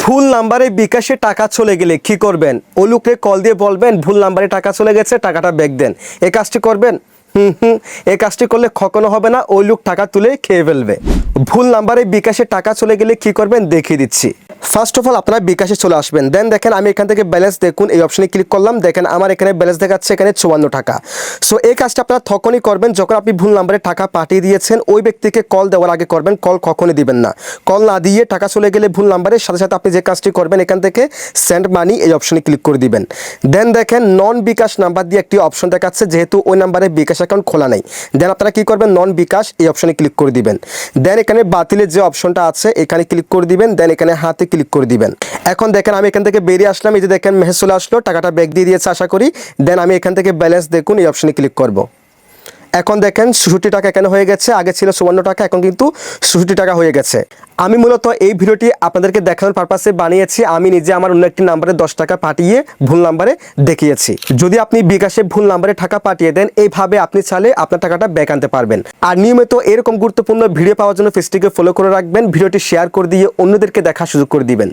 ভুল নাম্বারে বিকাশে টাকা চলে গেলে কি করবেন? ও লোককে কল দিয়ে বলবেন, ভুল নাম্বারে টাকা চলে গেছে, টাকাটা ব্যাক দেন। এ কাজটি করবেন? হুম হুম। এই কাজটি করলে কখনো হবে না, ওই লোক টাকা তুলে খেয়ে ফেলবে। ভুল নাম্বারে বিকাশে টাকা চলে গেলে কি করবেন? দেখিয়ে দিচ্ছি। ফার্স্ট অফ অল আপনারা বিকাশে চলে আসবেন। দেন দেখেন, আমি এখান থেকে ব্যালেন্স দেখুন, এই অপশনে ক্লিক করলাম। দেখেন, আমার এখানে ব্যালেন্স দেখাচ্ছে এখানে চুয়ান্ন টাকা। সো এই কাজটা আপনারা তখনই করবেন যখন আপনি ভুল নাম্বারে টাকা পাঠিয়ে দিয়েছেন। ওই ব্যক্তিকে কল দেওয়ার আগে করবেন কল কখনই দিবেন না। কল না দিয়ে টাকা চলে গেলে ভুল নাম্বারের সাথে সাথে আপনি যে কাজটি করবেন, এখান থেকে সেন্ড মানি এই অপশনে ক্লিক করে দিবেন। দেন দেখেন নন বিকাশ নাম্বার দিয়ে একটি অপশন দেখাচ্ছে, যেহেতু ওই নাম্বারে বিকাশ অ্যাকাউন্ট খোলা নেই। দেন আপনারা কী করবেন? নন বিকাশ এই অপশনে ক্লিক করে দিবেন। দেন এখানে বাতিলের যে অপশনটা আছে, এখানে ক্লিক করে দিবেন। দেন এখানে হাতে ক্লিক করে দিবেন। এখন দেখেন আমি এখান থেকে বেরিয়ে আসলাম, এই যে দেখেন মেহেজ চলে আসলো, টাকাটা ব্যাক দিয়ে দিয়েছে, আশা করি। দেন আমি এখান থেকে ব্যালেন্স দেখুন, এই অপশনে ক্লিক করব। এখন দেখেন ষষট্টি টাকা এখানে হয়ে গেছে? আগে ছিল চুয়ান্ন টাকা, এখন কিন্তু ষষট্টি টাকা হয়ে গেছে। আমি মূলত এই ভিডিওটি আপনাদেরকে দেখানোর পারপাসে বানিয়েছি। আমি নিজে আমার অন্য একটি নাম্বারে দশ টাকা পাঠিয়ে ভুল নাম্বারে দেখিয়েছি। যদি আপনি বিকাশে ভুল নাম্বারে টাকা পাঠিয়ে দেন, এইভাবে আপনি চাইলে আপনার টাকাটা ব্যাক আনতে পারবেন। আর নিয়মিত এরকম গুরুত্বপূর্ণ ভিডিও পাওয়ার জন্য ফেসটিকে ফলো করে রাখবেন। ভিডিওটি শেয়ার করে দিয়ে অন্যদেরকে দেখার সুযোগ করে দিবেন।